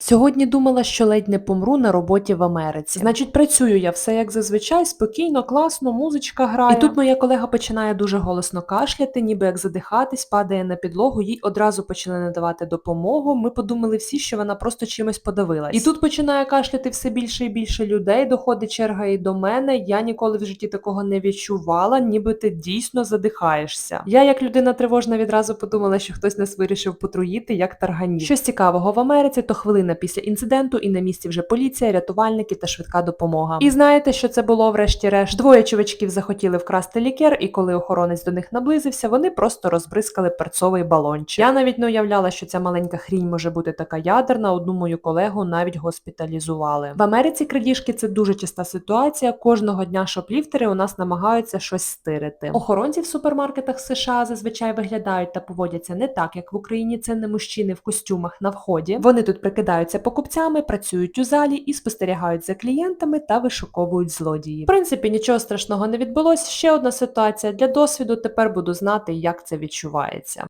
Сьогодні думала, що ледь не помру на роботі в Америці. Значить, працюю я все як зазвичай, спокійно, класно, музичка грає. І тут моя колега починає дуже голосно кашляти, ніби як задихатись, падає на підлогу, їй одразу почали надавати допомогу. Ми подумали всі, що вона просто чимось подавилась. І тут починає кашляти все більше і більше людей. Доходить черга і до мене. Я ніколи в житті такого не відчувала, ніби ти дійсно задихаєшся. Я, як людина тривожна, відразу подумала, що хтось нас вирішив потруїти, як тарганів. Щось цікавого в Америці, то хвилина після інциденту, і на місці вже поліція, рятувальники та швидка допомога. І знаєте, що це було врешті-решт? Двоє чувачків захотіли вкрасти лікер, і коли охоронець до них наблизився, вони просто розбризкали перцовий балончик. Я навіть не уявляла, що ця маленька хрінь може бути така ядерна. Одну мою колегу навіть госпіталізували. В Америці крадіжки це дуже часта ситуація. Кожного дня шопліфтери у нас намагаються щось стирити. Охоронці в супермаркетах США зазвичай виглядають та поводяться не так, як в Україні. Це не мужчини в костюмах на вході. Вони тут прикидаються покупцями, працюють у залі і спостерігають за клієнтами та вишуковують злодії. В принципі, нічого страшного не відбулось. Ще одна ситуація для досвіду. Тепер буду знати, як це відчувається.